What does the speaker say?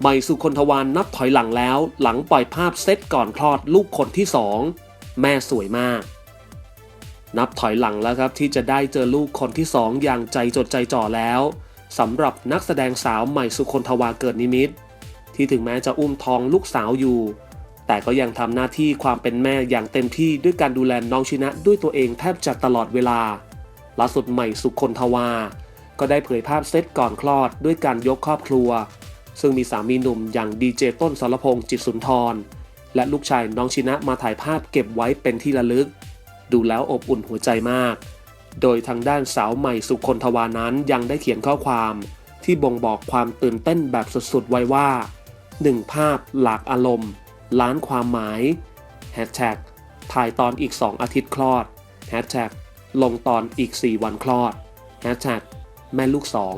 ใหม่สุคนทวานนับถอยหลังแล้ว หลังปล่อยภาพเซตก่อนคลอดลูกคนที่สองแม่สวยมาก นับถอยหลังแล้วครับที่จะได้เจอลูกคนที่สองอย่างใจจดใจจ่อแล้วสำหรับนักแสดงสาวใหม่สุคนทวาเกิดนิมิต ที่ถึงแม้จะอุ้มท้องลูกสาวอยู่ แต่ก็ยังทำหน้าที่ความเป็นแม่อย่างเต็มที่ด้วยการดูแลน้องชินะด้วยตัวเองแทบจะตลอดเวลาล่าสุดใหม่สุคนทวา ก็ได้เผยภาพเซตก่อนคลอดด้วยการยกครอบครัว ซึ่งมีสามีหนุ่มอย่างดีเจต้นสรพงษ์จิตสุนทร และลูกชายน้องชินะมาถ่ายภาพเก็บไว้เป็นที่ระลึก ดูแล้วอบอุ่นหัวใจมาก โดยทางด้านสาวใหม่สุคนทวานั้นยังได้เขียนข้อความ ที่บ่งบอกความตื่นเต้นแบบสุดๆ ไว้ว่าหนึ่งภาพหลากอารมณ์ ล้านความหมายแฮชแท็กถ่ายตอนอีก 2 อาทิตย์คลอดแฮชแท็กลงตอนอีก 4 วันคลอดแฮชแท็กแม่ลูกสอง